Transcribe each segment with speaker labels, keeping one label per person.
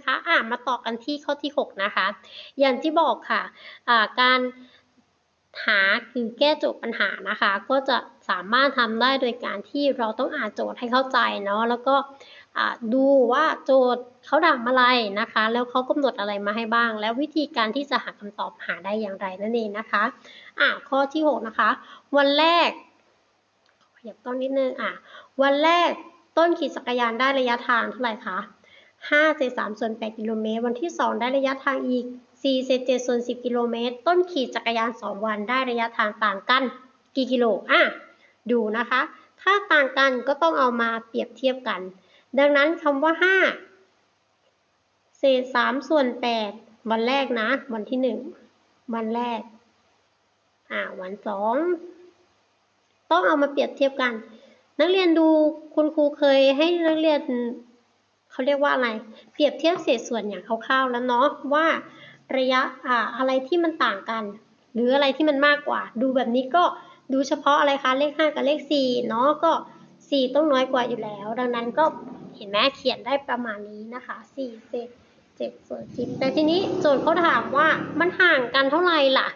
Speaker 1: นะคะอะมาต่อกันที่ข้อที่ 6 นะคะ อย่างที่บอกค่ะอ่าการหาคือแก้โจทย์ปัญหานะคะ ก็จะสามารถทำได้โดยการที่เราต้องอ่านโจทย์ให้เข้าใจเนาะแล้วก็ดูว่าโจทย์เขาถามอะไรนะคะ แล้วเขากำหนดอะไรมาให้บ้าง แล้ววิธีการที่จะหาคำตอบหาได้อย่างไรนั่นเองนะคะอ่าข้อที่ 6 นะคะ วันแรกขยับต้นนิดนึงอะวันแรกต้นขี่จักรยานได้ระยะทางเท่าไหร่คะ 5เศษ3ส่วน8กิโลเมตร วันที่ 2 ได้ระยะทางอีก4เศษ7ส่วน10กิโลเมตร ต้นขี่จักรยาน 2 วันได้ระยะทางต่างกัน กี่กิโลอะดูนะคะ ถ้าต่างกันก็ต้องเอามาเปรียบเทียบกัน ดังนั้นคำว่า 5 เศษ3ส่วน 8 วันแรกนะ วันที่ 1 วันแรก อ่าวันสองต้องเอามาเปรียบเทียบกัน นักเรียนดูคุณครูเคยให้นักเรียน เขาเรียกว่าอะไร เปรียบเทียบเศษส่วนอย่างคร่าวๆแล้วเนาะว่าระยะอ่าอะไรที่มันต่างกัน หรืออะไรที่มันมากกว่า ดูแบบนี้ก็ดูเฉพาะอะไรคะเลข 5 กับเลข4เนาะก็ 4 ต้องน้อยกว่าอยู่แล้ว ดังนั้นก็เห็นไหมเขียนได้ประมาณนี้นะคะ4เศษ7ส่วน10แต่ทีนี้โจทย์เขาถามว่ามันห่างกันเท่าไหร่ล่ะ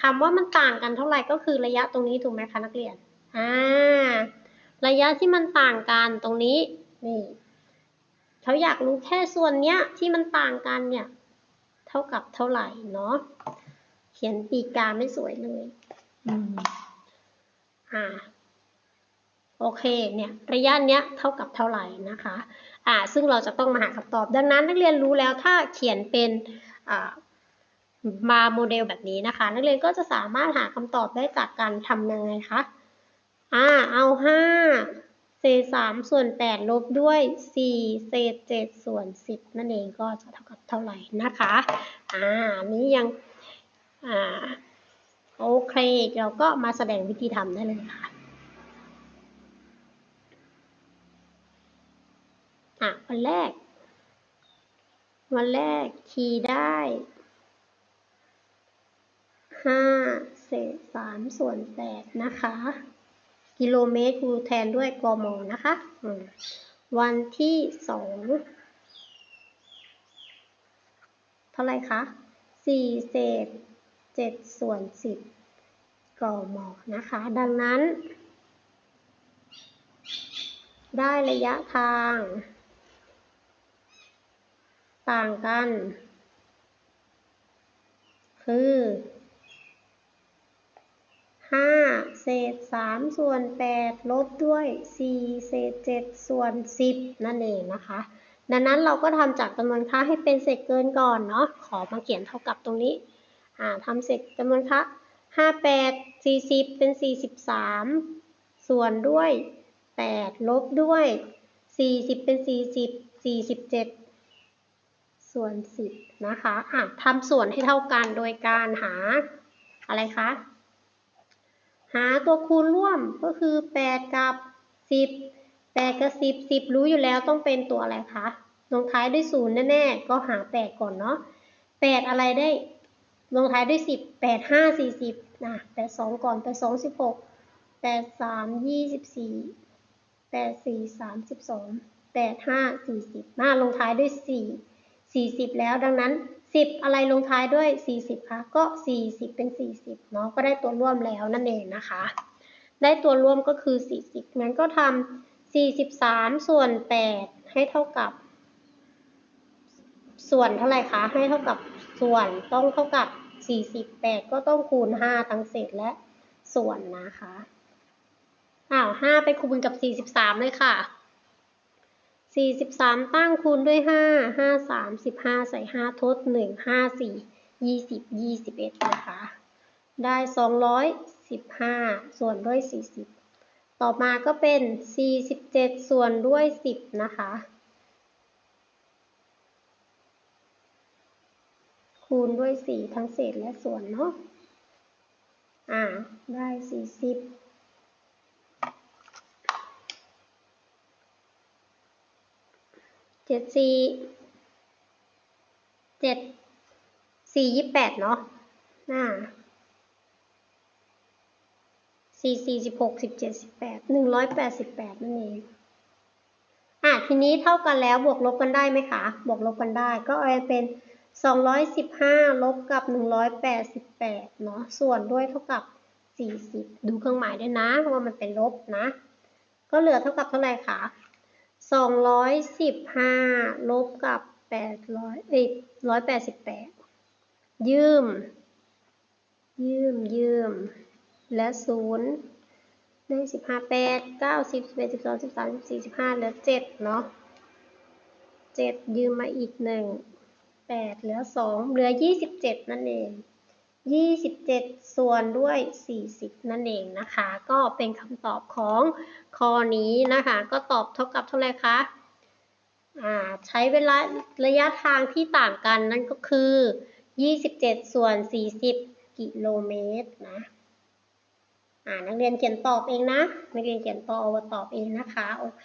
Speaker 1: คำว่ามันต่างกันเท่าไหร่ก็คือระยะตรงนี้ถูกไหมคะนักเรียนอ่าระยะที่มันต่างกันตรงนี้นี่ เขาอยากรู้แค่ส่วนเนี้ยที่มันต่างกันเนี่ย เท่ากับเท่าไหร่เนาะ เขียนปีกาไม่สวยเลย อืม อ่า โอเค เนี่ย ระยะเนี้ยเท่ากับเท่าไหร่นะคะ อ่า ซึ่งเราจะต้องมาหาคำตอบ ดังนั้นนักเรียนรู้แล้วถ้าเขียนเป็น อ่ามาโมเดลแบบนี้นะคะ นักเรียนก็จะสามารถหาคำตอบได้จากการทำยังไงคะ อ่า เอาห้า เศษสามส่วนแปดลบด้วยสี่เศษเจ็ดส่วนสิบนั่นเองก็จะเท่ากับเท่าไหร่นะคะอ่านี้ยังอ่าโอเค เราก็มาแสดงวิธีทำได้เลยค่ะอะวันแรก วันแรกคีย์ได้ห้าเศษสามส่วนแปดนะคะ กิโลเมตรครูแทนด้วยกมนะคะ วันที่สองเท่าไรคะสี่เศษเจ็ดส่วนสิบกมนะคะ ดังนั้น ได้ระยะทาง ต่างกัน คือ ห้าเศษสามส่วนแปดลบด้วยสี่เศษเจ็ดส่วนสิบนั่นเองนะคะ ดังนั้นเราก็ทำจากจำนวนค่าให้เป็นเศษเกินก่อนเนาะ ขอมาเขียนเท่ากับตรงนี้อ่าทำเศษจำนวนค่าห้าแปดสี่สิบเป็นสี่สิบสามส่วนด้วยแปดลบด้วยสี่สิบเป็นสี่สิบสี่สิบเจ็ดส่วนสิบนะคะอะทำส่วนให้เท่ากันโดยการหาอะไรคะ หาตัวคูณร่วมก็คือ 8 กับ 10 8 กับ 10 10 รู้อยู่แล้วต้องเป็นตัวอะไรคะลงท้ายด้วย0แน่ๆก็หา 8 ก่อนเนาะ8 อะไรได้ลงท้ายด้วย 10 8 5 40นะ8 2 ก่อน 8 2 16 8 3 24 8 4 32 8 5 40มาลงท้ายด้วย 4 40 แล้วดังนั้น 10 อะไรลงท้ายด้วย 40คะก็ 40 เป็น 40เนาะก็ได้ตัวร่วมแล้วนั่นเองนะคะ ได้ตัวร่วมก็คือ 40งั้นก็ทำ43 ส่วน 8 ให้เท่ากับ ส่วนเท่าไหร่คะให้เท่ากับส่วนต้องเท่ากับ 48 ก็ต้องคูณ 5 ทั้งเศษและส่วนนะคะอ้าว5ไปคูณกับ 43 เลยค่ะ 43 ตั้งคูณด้วย 5 5 3 15 ใส่ 5 ทด 1 5 4 20 21 นะคะ ได้ 215 ส่วนด้วย 40 ต่อมาก็เป็น 47 ส่วนด้วย 10 นะคะ คูณด้วย 4 ทั้งเศษและส่วนเนาะ อ่า ได้ 40 เจ็ดสี่เจ็ดสี่ยี่แปดเนาะอ่าสี่สี่สิบหกสิบเจ็ดสิบแปดหนึ่งร้อยแปดสิบแปดนั่นเองอ่าทีนี้เท่ากันแล้วบวกลบกันได้ไหมคะ บวกลบกันได้ก็เอาเป็น215ลบกับ188เนาะส่วนด้วยเท่ากับ40ดูเครื่องหมายด้วยนะว่ามันเป็นลบนะ ก็เหลือเท่ากับเท่าไหร่คะ 215ลบกับ800เอ้ย188ยืม ยืมยืม และศูนย์ได้สิบห้าแปดเก้าสิบสิบเอ็ดสิบสองสิบสามสิบสี่สิบห้าเหลือเจ็ดเนาะเจ็ดยืมมาอีกหนึ่งแปดเหลือสองเหลือยี่สิบเจ็ดนั่นเอง 27 ส่วนด้วย 40 นั่นเองนะคะ ก็เป็นคำตอบของข้อนี้นะคะ ก็ตอบเท่ากับเท่าไหร่คะใช้เวลาระยะทางที่ต่างกันนั่นก็คือ 27 ส่วน 40 กิโลเมตรนะนักเรียนเขียนตอบเองนะ นักเรียนเขียนตอบตอบเองนะคะ โอเค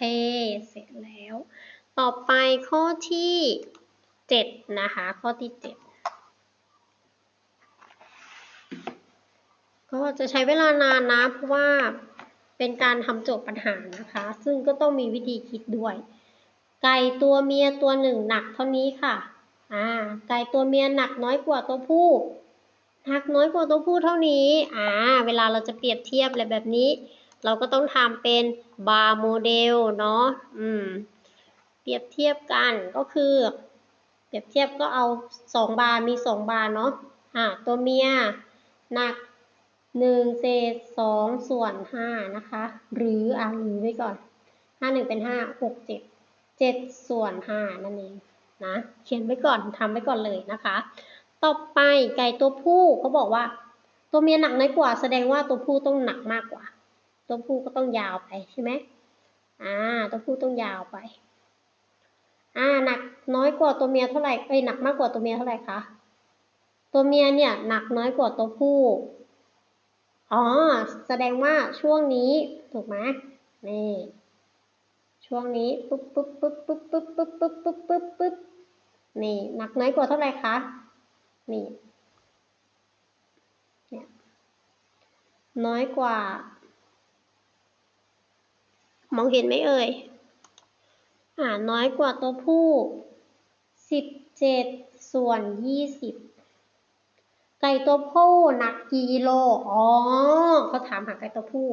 Speaker 1: เสร็จแล้ว ต่อไปข้อที่ 7 นะคะ ข้อที่ 7 ก็จะใช้เวลานานนะ เพราะว่าเป็นการทำโจทย์ปัญหานะคะ ซึ่งก็ต้องมีวิธีคิดด้วย ไก่ตัวเมียตัวหนึ่งหนักเท่านี้ค่ะ อ่า ไก่ตัวเมียหนักน้อยกว่าตัวผู้หนักน้อยกว่าตัวผู้เท่านี้ อ่า เวลาเราจะเปรียบเทียบอะไรแบบนี้ เราก็ต้องทำเป็นบาร์โมเดลเนาะ อืม เปรียบเทียบกันก็คือ เปรียบเทียบก็เอาสองบาร์มีสองบาร์เนาะ อ่า ตัวเมียหนัก หนึ่งเศษสองส่วนห้านะคะ หรืออ่าหรือไว้ก่อนห้าหนึ่งเป็นห้าหกเจ็ดเจ็ดส่วนห้านั่นเองนะเขียนไว้ก่อนทำไว้ก่อนเลยนะคะ ต่อไปไก่ตัวผู้เขาบอกว่า ตัวเมียหนักน้อยกว่า แสดงว่าตัวผู้ต้องหนักมากกว่า ตัวผู้ก็ต้องยาวไปใช่ไหมอ่าตัวผู้ต้องยาวไปอ่าหนักน้อยกว่าตัวเมียเท่าไหร่เอ้ยหนักมากกว่าตัวเมียเท่าไหร่คะตัวเมียเนี่ยหนักน้อยกว่าตัวผู้ อ๋อ แสดงว่าช่วงนี้ถูกไหมนี่ช่วงนี้ปุ๊บปุ๊บปุ๊บปุ๊บปุ๊บปุ๊บปุ๊บปุ๊บปุ๊บปุ๊บนี่หนักน้อยกว่าเท่าไหร่คะนี่เนี่ยน้อยกว่า มองเห็นไหมเอ่ยอ่าน้อยกว่าตัวผู้สิบเจ็ดส่วนยี่สิบ ไก่ตัวผู้หนักกี่กิโล อ๋อเขาถามหาไก่ตัวผู้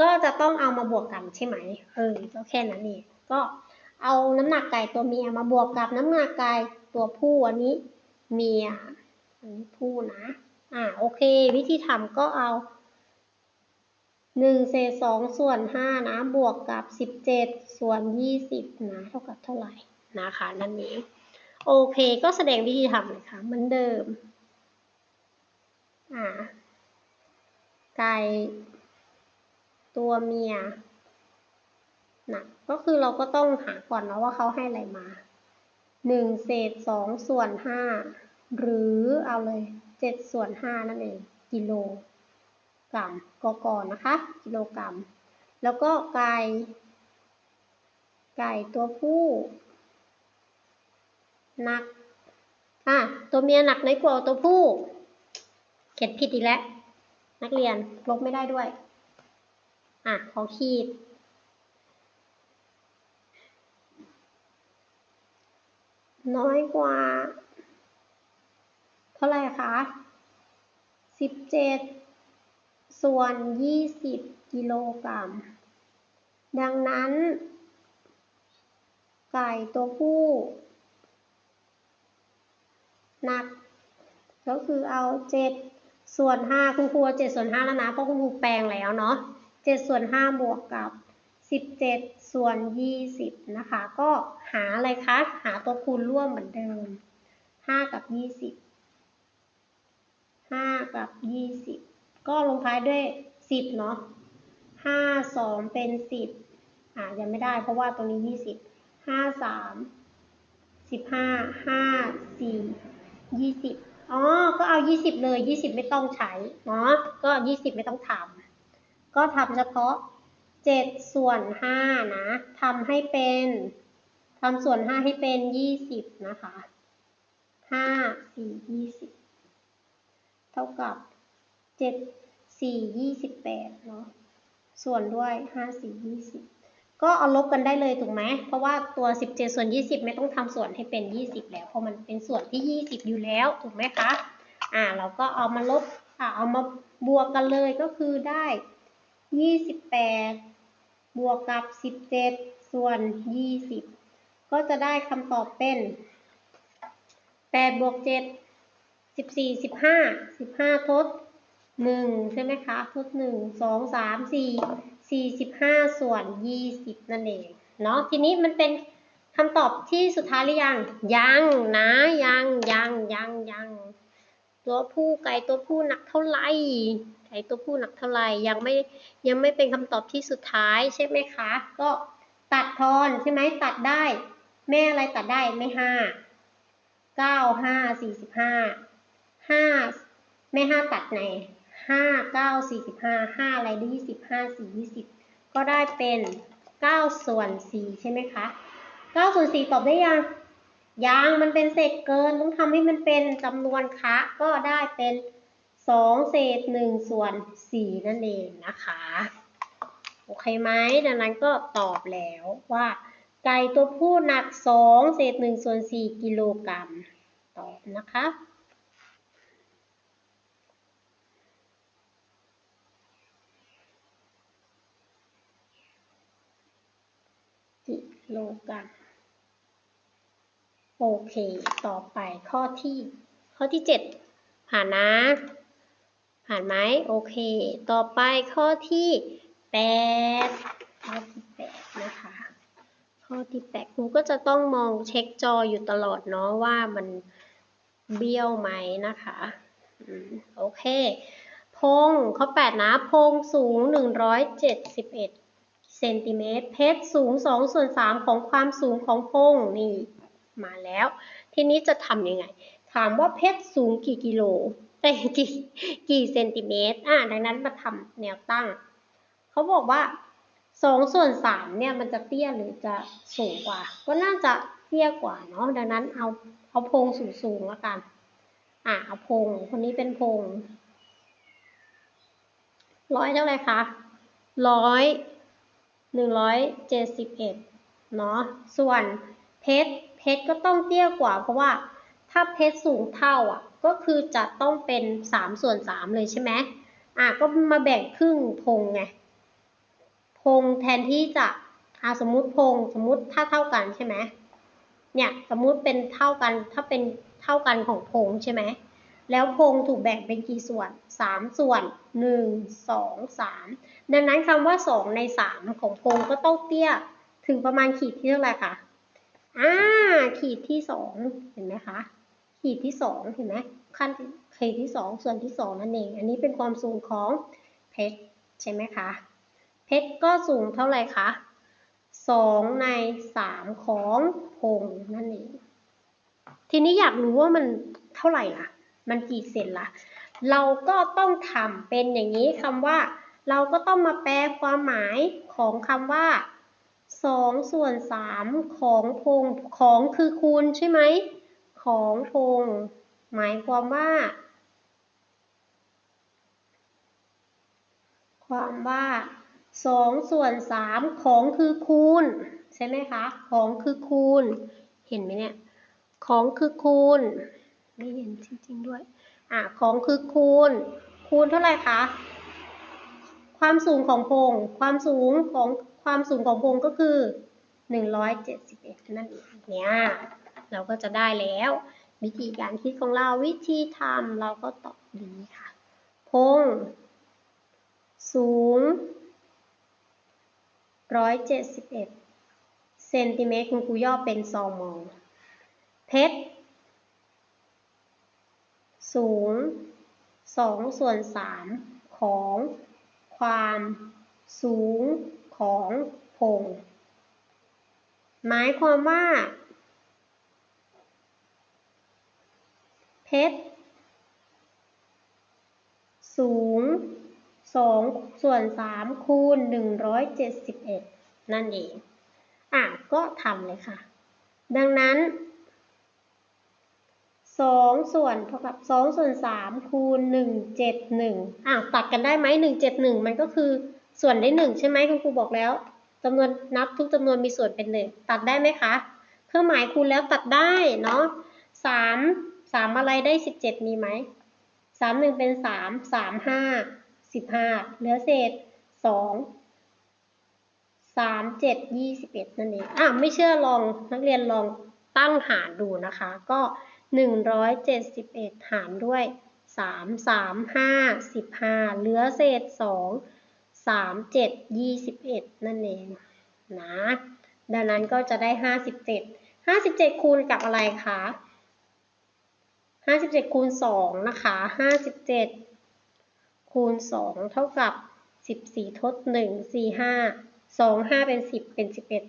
Speaker 1: ก็จะต้องเอามาบวกกันใช่ไหม เออก็แค่นั้นเอง ก็เอาน้ำหนักไก่ตัวเมียมาบวกกับน้ำหนักไก่ตัวผู้อันนี้เมียอันนี้ผู้นะ อ่าโอเค วิธีทำก็เอาหนึ่งเศษสองส่วนห้านะ บวกกับสิบเจ็ดส่วนยี่สิบนะเท่ากับเท่าไหร่นะคะนั่นเองโอเค ก็แสดงวิธีทำเลยค่ะเหมือนเดิม อ่า ไก่ตัวเมียนะก็คือเราก็ต้องหาก่อนนะว่าเขาให้อะไรมาหนึ่งเศษสองส่วนห้าหรือเอาเลยเจ็ดส่วนห้านั่นเอง กิโลกรัมกกนะคะ กิโลกรัม แล้วก็ไก่ ไก่ตัวผู้หนัก อะ ตัวเมียหนักน้อยกว่าตัวผู้ เขียนผิดอีกแล้ว นักเรียนลบไม่ได้ด้วย อะ ขอขีด น้อยกว่า เท่าไหร่คะสิบเจ็ดส่วนยี่สิบกิโลกรัม ดังนั้น ไก่ตัวผู้หนักก็คือเอาเจ็ด ส่วนห้าคุณครูเจ็ดส่วนห้าแล้วนะเพราะคุณครูแปลงแล้วเนาะเจ็ดส่วนห้าบวกกับสิบเจ็ดส่วนยี่สิบนะคะ ก็หาอะไรคะหาตัวคูณร่วมเหมือนเดิมห้ากับยี่สิบห้ากับยี่สิบก็ลงท้ายด้วยสิบเนาะห้าสองเป็นสิบอ่ายังไม่ได้เพราะว่าตรงนี้ยี่สิบห้าสามสิบห้าห้าสี่ยี่สิบ อ๋อ ก็เอายี่สิบเลยยี่สิบไม่ต้องใช้เนาะก็ยี่สิบไม่ต้องทำก็ทำเฉพาะเจ็ดส่วนห้านะทำให้เป็นทำส่วนห้าให้เป็นยี่สิบนะคะห้าสี่ยี่สิบท่ากับเจ็ดสี่ยี่สิบแปดเนาะส่วนด้วยห้าสี่ยี่สิบ ก็เอาลบกันได้เลยถูกไหม เพราะว่าตัว 17 ส่วน 20 ไม่ต้องทำส่วนให้เป็น 20 แล้ว เพราะมันเป็นส่วนที่ 20 อยู่แล้วถูกไหมคะ อ่า เราก็เอามาลบ อ่า เอามาบวกกันเลยก็คือได้ 28 บวกกับ 17 ส่วน 20 ก็จะได้คำตอบเป็น 8 บวก 7 14 15 15 ทด 1 ใช่ไหมคะ ทด 1 2 3 4 45 ส่วน 20 นั่นเองเนาะทีนี้มันเป็นคำตอบที่สุดท้ายหรือยัง ยังนะยังยังยังยังตัวผู้ไก่ตัวผู้หนักเท่าไหร่ไก่ตัวผู้หนักเท่าไหร่ยังไม่ยังไม่เป็นคำตอบที่สุดท้ายใช่ไหมคะ ก็ตัดทอนใช่ไหมตัดได้ แม่อะไรตัดได้ไม่ห้าเก้าห้าสี่สิบห้าห้าแม่ห้าตัดไหน ห้าเก้าสี่สิบห้าห้าอะไรได้ยี่สิบห้าสี่ยี่สิบก็ได้เป็นเก้าส่วนสี่ใช่ไหมคะเก้าส่วนสี่ตอบได้ยังยังมันเป็นเศษเกินต้องทำให้มันเป็นจำนวนคะก็ได้เป็นสองเศษหนึ่งส่วนสี่นั่นเองนะคะโอเคไหมดังนั้นก็ตอบแล้วว่า ไก่ตัวผู้หนักสองเศษหนึ่งส่วนสี่กิโลกรัมตอบนะคะ กิ โลกรัมโอเค ต่อไปข้อที่ ข้อที่เจ็ดผ่านนะ ผ่านไหมโอเค ต่อไปข้อที่แปดข้อที่แปดนะคะ ข้อที่แปดครูก็จะต้องมองเช็คจออยู่ตลอดเนาะว่ามันเบี้ยวไหมนะคะโอเค พงข้อแปดนะ พงสูง 171 เซนติเมตร เพชรสูง2ส่วน3ของความสูงของพงนี่มาแล้ว ทีนี้จะทำยังไง ถามว่าเพชรสูงกี่กิโลเอ้ยกี่กี่เซนติเมตรอ่าดังนั้นมาทำแนวตั้ง เขาบอกว่า2ส่วน3เนี่ยมันจะเตี้ยหรือจะสูงกว่า ก็น่าจะเตี้ยกว่าเนาะ ดังนั้นเอาเอาพงสูงสูงๆแล้วกัน อ่าเอาพง คนนี้เป็นพงร้อยเท่าไรคะร้อย หนึ่งร้อยเจ็ดสิบเอ็ดเนาะส่วนเพชรเพชรก็ต้องเตี้ยกว่า เพราะว่าถ้าเพชรสูงเท่าอะก็คือจะต้องเป็นสามส่วนสามเลยใช่ไหมอะก็มาแบ่งครึ่งพงไงพงแทนที่จะอ่าสมมุติพงสมมุติถ้าเท่ากันใช่ไหมเนี่ยสมมุติเป็นเท่ากันถ้าเป็นเท่ากันของพงใช่ไหม แล้วพงถูกแบ่งเป็นกี่ส่วน 3 ส่วน 1 2 3 ดังนั้นคำว่า 2 ใน 3 ของพงก็ต้องเตี้ยถึงประมาณขีดที่เท่าไหร่คะอ่าขีดที่ 2 เห็นไหมคะ ขีดที่ 2 เห็นไหมขั้นขีดที่ 2 ส่วนที่ 2 นั่นเอง อันนี้เป็นความสูงของเพชรใช่ไหมคะ เพชรก็สูงเท่าไหร่คะ 2 ใน 3 ของพงนั่นเอง ทีนี้อยากรู้ว่ามันเท่าไหร่ล่ะ มันกี่เซนล่ะ เราก็ต้องทำเป็นอย่างนี้คำว่า เราก็ต้องมาแปลความหมายของคำว่า2ส่วน3ของพงของคือคูณใช่ไหม ของพงหมายความว่า ความว่า2ส่วน3ของคือคูณ ใช่ไหมคะ ของคือคูณ เห็นไหมเนี่ย ของคือคูณ ไม่เห็นจริง ๆ ด้วย อะ ของคือคูณ คูณเท่าไหร่คะ ความสูงของพง ความสูงของความสูงของพงก็คือ 171 นั่นเองเนี่ยเราก็จะได้แล้ว วิธีการคิดของเราวิธีทำเราก็ตอบดีค่ะ พง สูง 171 เซนติเมตรคุณครูย่อเป็นซองมอเพชร สูง2ส่วน3ของความสูงของพงหมายความว่า เพชรสูง2ส่วน3คูณ 171 นั่นเอง อะ ก็ทำเลยค่ะ ดังนั้น สองส่วนเท่ากับสองส่วนสามคูณหนึ่งเจ็ดหนึ่งอะตัดกันได้ไหมหนึ่งเจ็ดหนึ่งมันก็คือส่วนได้หนึ่งใช่ไหมคุณครูบอกแล้วจำนวนนับทุกจำนวนมีส่วนเป็นหนึ่งตัดได้ไหมคะ เครื่องหมายคูณแล้วตัดได้เนาะสามสามอะไรได้สิบเจ็ดมีไหมสามหนึ่งเป็นสามสามห้าสิบห้าเหลือเศษสองสามเจ็ดยี่สิบเอ็ดนั่นเองอะไม่เชื่อลองนักเรียนลองตั้งหารดูนะคะ ก็ 171 หารด้วย 3 3 5 15 เหลือเศษ 2 3 7 21 นั่นเองนะดังนั้นก็จะได้ 57 57 คูณกับอะไรคะ57 คูณ 2 นะคะ 57 คูณ 2 เท่ากับ 14 ทด 1 4 5 2 5 เป็น 10 เป็น 11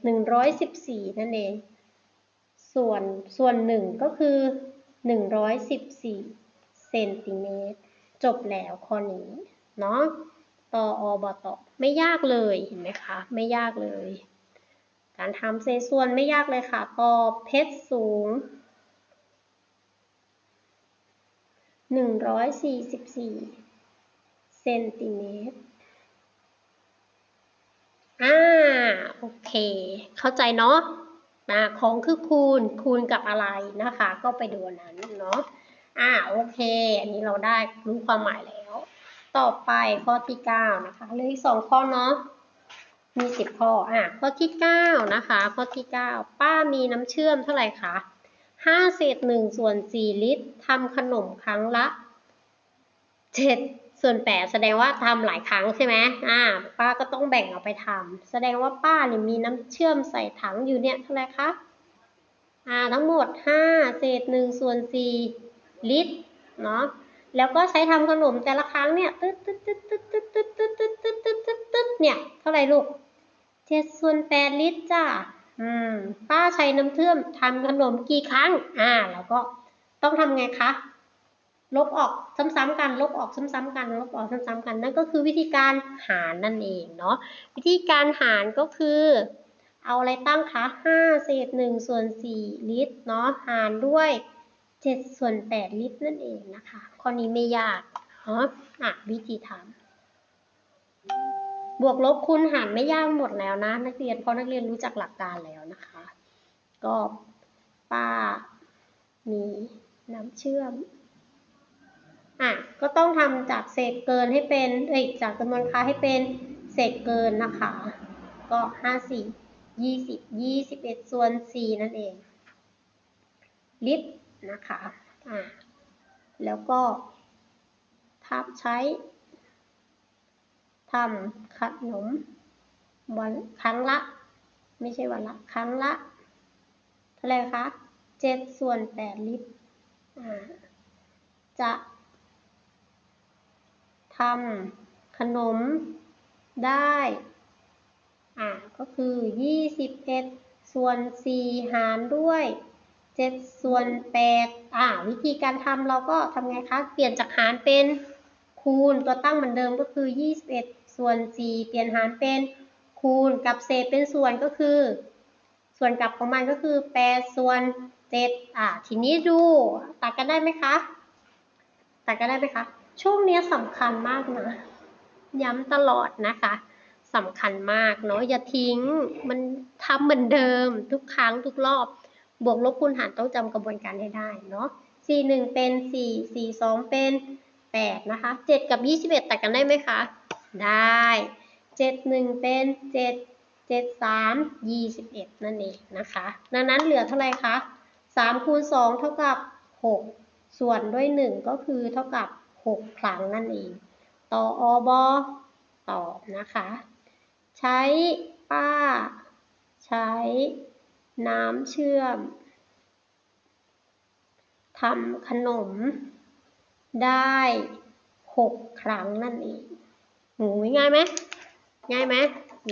Speaker 1: 114 นั่นเอง ส่วนส่วน 1 ก็คือ หนึ่งร้อยสิบสี่เซนติเมตรจบแล้วข้อนี้เนาะต่ออบตไม่ยากเลยเห็นไหมคะ ไม่ยากเลย การทำเศษส่วนไม่ยากเลยค่ะตอเพชรสูง 144เซนติเมตรอ่า โอเค เข้าใจเนาะ นะของคือคูณคูณกับอะไรนะคะ ก็ไปดูนั้นเนาะอ่าโอเค อันนี้เราได้รู้ความหมายแล้ว ต่อไปข้อที่ 9 นะคะเหลืออีกสองข้อเนาะมีสิบข้ออะข้อที่เก้านะคะ ข้อที่เก้าป้ามีน้ำเชื่อมเท่าไหร่คะห้าเศษหนึ่งส่วนสี่ลิตรทำขนมครั้งละเจ็ด ส่วนแปดแสดงว่าทำหลายครั้งใช่ไหมอ่า ป้าก็ต้องแบ่งเอาไปทำแสดงว่าป้าเนี่ยมีน้ำเชื่อมใส่ถังอยู่เนี่ยเท่าไหร่คะ อ่า ทั้งหมดห้าเศษหนึ่งส่วนสี่ลิตร เนาะ แล้วก็ใช้ทำขนมแต่ละครั้งเนี่ย ตึ๊ดตึ๊ดตึ๊ดตึ๊ดตึ๊ดตึ๊ดตึ๊ดตึ๊ดตึ๊ดตึ๊ดตึ๊ดตึ๊ดเนี่ย เท่าไหร่ลูกเจ็ดส่วนแปดลิตรจ้าอืม ป้าใช้น้ำเชื่อมทำขนมกี่ครั้ง อ่า แล้วก็ต้องทำไงคะ ลบออกซ้ำๆกัน ลบออกซ้ำๆกัน ลบออกซ้ำๆกัน นั่นก็คือวิธีการหารนั่นเองเนาะ วิธีการหารก็คือ เอาอะไรตั้งคะห้าเศษหนึ่งส่วนสี่ลิตรเนาะ หารด้วยเจ็ดส่วนแปดลิตรนั่นเองนะคะ ข้อนี้ไม่ยากเนาะอะวิธีทำบวกลบคูณหารไม่ยากหมดแล้วนะ นักเรียน เพราะนักเรียนรู้จักหลักการแล้วนะคะ ก็ป้ามีน้ำเชื่อม อะก็ต้องทำจากเศษเกินให้เป็นเอ้ยจากจำนวนค้าให้เป็นเศษเกินนะคะ ก็ห้าสี่ยี่สิบยี่สิบเอ็ดส่วนสี่นั่นเอง ลิตรนะคะอะแล้วก็ทับใช้ทำขนมวันครั้งละ ไม่ใช่วันละ ครั้งละ เท่าไหร่คะเจ็ดส่วนแปดลิตรจะ ทำขนมได้ อ่าก็คือยี่สิบเอ็ดส่วนสี่หารด้วยเจ็ดส่วนแปดอ่าวิธีการทำเราก็ทำไงคะ เปลี่ยนจากหารเป็นคูณ ตัวตั้งเหมือนเดิมก็คือ 21 ส่วน 4 เปลี่ยนหารเป็นคูณกับเศษเป็นส่วนก็คือ ส่วนกลับของมันก็คือ 8 ส่วน 7 อ่าทีนี้ดู ตัดกันได้ไหมคะ ตัดกันได้ไหมคะ ช่วงนี้สำคัญมากนะ ย้ำตลอดนะคะสำคัญมากเนาะอย่าทิ้งมันทำเหมือนเดิมทุกครั้งทุกรอบ บวกลบคูณหารต้องจำกระบวนการให้ได้เนาะ4 1 เป็น 4 4 2 เป็นแปดนะคะเจ็ดกับยี่สิบเอ็ดตัดกันได้ไหมคะ ได้เจ็ดหนึ่งเป็นเจ็ดเจ็ดสามยี่สิบเอ็ดนั่นเองนะคะ ดังนั้นเหลือเท่าไหร่คะสามคูณสองเท่ากับหกส่วนด้วยหนึ่งก็คือเท่ากับ หกครั้งนั่นเอง ต่ออบอตอบนะคะ ใช้ป้า ใช้น้ำเชื่อมทำขนมได้หกครั้งนั่นเองหูง่ายไหมง่ายไหม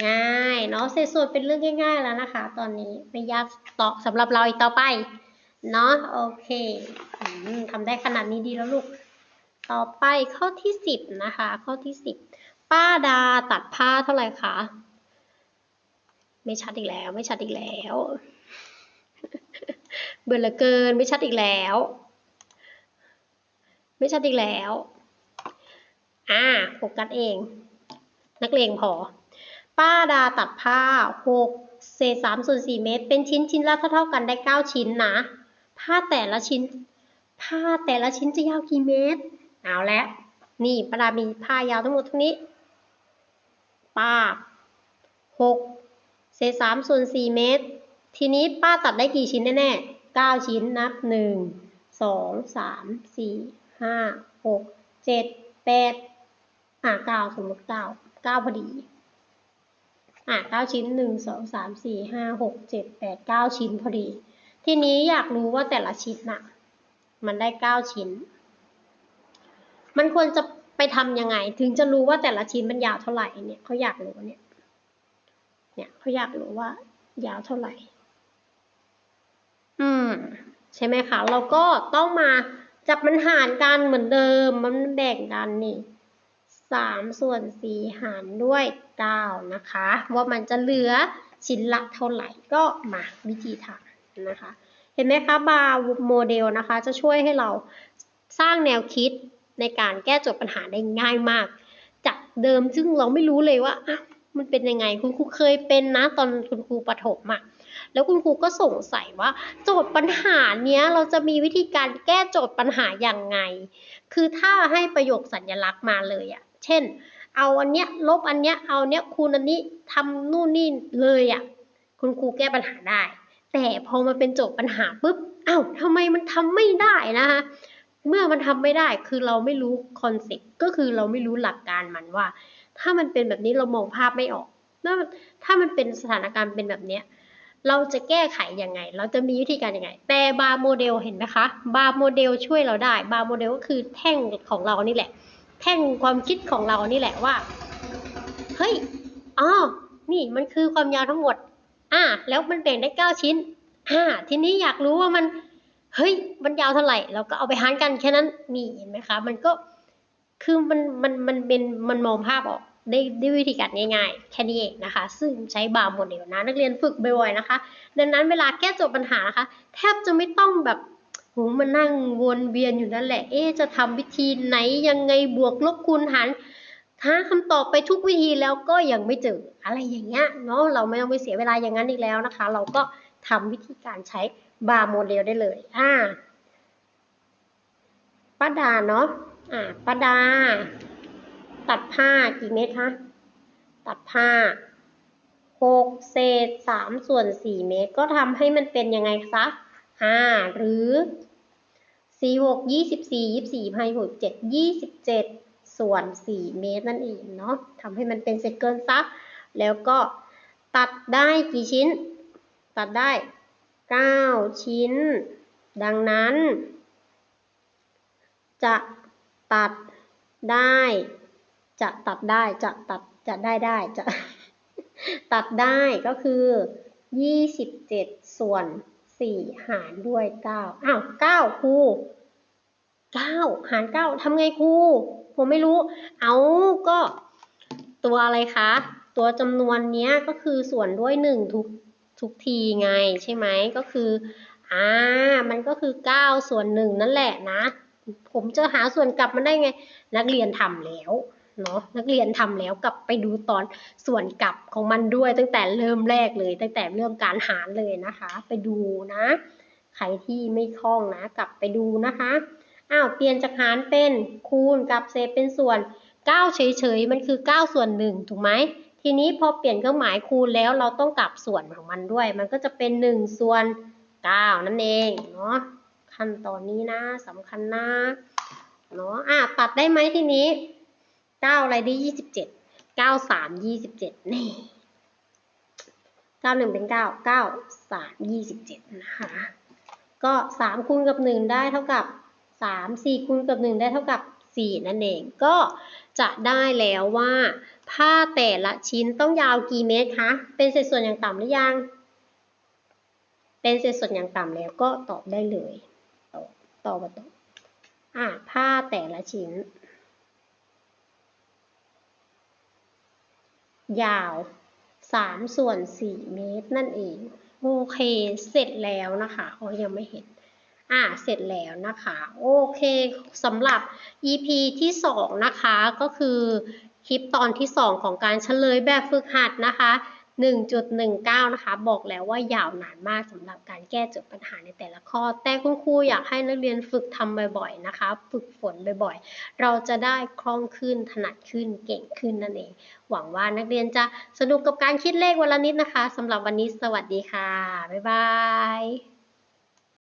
Speaker 1: ง่ายเนาะเศษส่วนเป็นเรื่องง่าย ๆ แล้วนะคะ ตอนนี้ไม่ยากต่อสำหรับเราอีกต่อไป เนาะโอเคทำได้ขนาดนี้ดีแล้วลูก ต่อไปข้อที่สิบนะคะ ข้อที่สิบป้าดาตัดผ้าเท่าไหร่คะ ไม่ชัดอีกแล้ว ไม่ชัดอีกแล้ว เบื่อเหลือเกิน ไม่ชัดอีกแล้ว ไม่ชัดอีกแล้ว อ่าโฟกัสเอง นักเลงพอ ป้าดาตัดผ้าหกเศษสามส่วนสี่เมตร เป็นชิ้นชิ้นละเท่าเท่าๆกันได้เก้าชิ้นนะ ผ้าแต่ละชิ้นผ้าแต่ละชิ้นจะยาวกี่เมตร เอาแล้วนี่ป้าดามีผ้ายาวทั้งหมดเท่านี้ป้าหกเศษสามส่วนสี่เมตร ทีนี้ป้าตัดได้กี่ชิ้นแน่ๆเก้าชิ้นนับหนึ่งสองสามสี่ห้าหกเจ็ดแปดอะเก้าสมมติเก้าเก้าพอดี อะเก้าชิ้นหนึ่งสองสามสี่ห้าหกเจ็ดแปดเก้าชิ้นพอดี ทีนี้อยากรู้ว่าแต่ละชิ้นน่ะ มันได้เก้าชิ้น มันควรจะไปทำยังไง ถึงจะรู้ว่าแต่ละชิ้นมันยาวเท่าไหร่เนี่ยเขาอยากรู้เนี่ย เนี่ยเขาอยากรู้ว่ายาวเท่าไหร่ อืม ใช่ไหมคะ เราก็ต้องมาจับมันหารกันเหมือนเดิม มันแบ่งกันนี่สามส่วนสี่หารด้วยเก้านะคะ ว่ามันจะเหลือชิ้นละเท่าไหร่ก็มาวิธีทำนะคะ เห็นไหมคะบาร์โมเดลนะคะ จะช่วยให้เราสร้างแนวคิด ในการแก้โจทย์ปัญหาได้ง่ายมาก จากเดิมซึ่งเราไม่รู้เลยว่าอะมันเป็นยังไงคุณครูเคยเป็นนะตอนคุณครูประถมอะแล้วคุณครูก็สงสัยว่า โจทย์ปัญหาเนี้ยเราจะมีวิธีการแก้โจทย์ปัญหาอย่างไง คือถ้าให้ประโยคสัญลักษณ์มาเลยอะเช่น เอาอันเนี้ยลบอันเนี้ยเอาเนี้ยคูณอันนี้ทำนู่นนี่เลยอะคุณครูแก้ปัญหาได้ แต่พอมาเป็นโจทย์ปัญหาปุ๊บเอ้าทำไมมันทำไม่ได้นะคะ เมื่อมันทำไม่ได้คือเราไม่รู้คอนเซ็ปต์ก็คือเราไม่รู้หลักการมันว่า ถ้ามันเป็นแบบนี้เรามองภาพไม่ออกถ้าถ้ามันเป็นสถานการณ์เป็นแบบเนี้ยเราจะแก้ไขยังไง เราจะมีวิธีการยังไง แต่บาร์โมเดลเห็นไหมคะ บาร์โมเดลช่วยเราได้ บาร์โมเดลก็คือแท่งของเรานี่แหละ แท่งความคิดของเรานี่แหละว่า เฮ้ย อ๋อ นี่มันคือความยาวทั้งหมด อ่า แล้วมันแบ่งได้เก้าชิ้น อ่า ทีนี้อยากรู้ว่ามัน เฮ้ยมันยาวเท่าไหร่เราก็เอาไปหารกันแค่นั้นนี่เห็นไหมคะ มันก็คือมันมันมันเป็นมันมองภาพออกได้ด้วยวิธีการง่ายๆ แค่นี้เองนะคะ ซึ่งใช้บาร์โมเดลนะนักเรียนฝึกบ่อยๆนะคะ ดังนั้นเวลาแก้โจทย์ปัญหานะคะ แทบจะไม่ต้องแบบโหมานั่งวนเวียนอยู่นั่นแหละ เอ๊ะจะทำวิธีไหนยังไงบวกลบคูณหารหาคำตอบไปทุกวิธีแล้วก็ยังไม่เจออะไรอย่างเงี้ยเนาะเราไม่ต้องไปเสียเวลาอย่างนั้นอีกแล้วนะคะ เราก็ทำวิธีการใช้ บาร์โมเดลได้เลย อ่าป้าดาเนาะ อ่าป้าดา ตัดผ้ากี่เมตรคะ ตัดผ้าหกเศษสามส่วนสี่เมตร ก็ทำให้มันเป็นยังไงคะอ่าหรือสี่หกยี่สิบสี่ยี่สิบสี่พายหกเจ็ดยี่สิบเจ็ดส่วนสี่เมตรนั่นเองเนาะทำให้มันเป็นเศษเกินซะแล้วก็ตัดได้กี่ชิ้น ตัดได้ เก้าชิ้น ดังนั้น จะตัดได้ จะตัดได้จะตัดจะได้ได้จะตัดได้ก็คือยี่สิบเจ็ดส่วนสี่หารด้วยเก้าอ้าวเก้าครูเก้าหารเก้าทำไงครู ผมไม่รู้ เอาก็ตัวอะไรคะ ตัวจำนวนเนี้ยก็คือส่วนด้วยหนึ่งทุก ทุกทีไงใช่ไหมก็คืออ่ามันก็คือเก้าส่วนหนึ่งนั่นแหละนะ ผมจะหาส่วนกลับมันได้ไง นักเรียนทำแล้วเนาะนักเรียนทำแล้วกลับไปดูตอนส่วนกลับของมันด้วยตั้งแต่เริ่มแรกเลย ตั้งแต่เริ่มการหารเลยนะคะ ไปดูนะใครที่ไม่คล่องนะ กลับไปดูนะคะอ้าวเปลี่ยนจากหารเป็นคูณกับเศษเป็นส่วน 9 เฉยๆมันคือ 9 ส่วน1ถูกไหม ทีนี้พอเปลี่ยนเครื่องหมายคูณแล้วเราต้องกลับส่วนของมันด้วย มันก็จะเป็น1ส่วน9นั่นเองเนาะขั้นตอนนี้นะสำคัญนะเนาะอะตัดได้ไหมทีนี้9อะไรได้27 9 3 27นี่9 1เป็น9 9 3 27นะคะก็3คูณกับ1ได้เท่ากับ3 4คูณกับ1ได้เท่ากับ4นั่นเอง ก็ จะได้แล้วว่า ผ้าแต่ละชิ้นต้องยาวกี่เมตรคะ เป็นเศษส่วนอย่างต่ำหรือยัง เป็นเศษส่วนอย่างต่ำแล้วก็ตอบได้เลย ตอบตอบมาตอบอ่าผ้าแต่ละชิ้น ยาว3ส่วน4เมตรนั่นเอง โอเค เสร็จแล้วนะคะอ๋อยังไม่เห็น อ่าเสร็จแล้วนะคะ โอเคสำหรับ EP ที่ 2 นะคะก็คือคลิปตอนที่ 2 ของการเฉลยแบบฝึกหัดนะคะ 1.19 นะคะ บอกแล้วว่ายาวนานมากสำหรับการแก้โจทย์ปัญหาในแต่ละข้อ แต่คุณครูอยากให้นักเรียนฝึกทำบ่อยๆนะคะ ฝึกฝนบ่อยๆ เราจะได้คล่องขึ้นถนัดขึ้นเก่งขึ้นนั่นเอง หวังว่านักเรียนจะสนุกกับการคิดเลขวันละนิดนะคะสำหรับวันนี้สวัสดีค่ะ บ๊ายบาย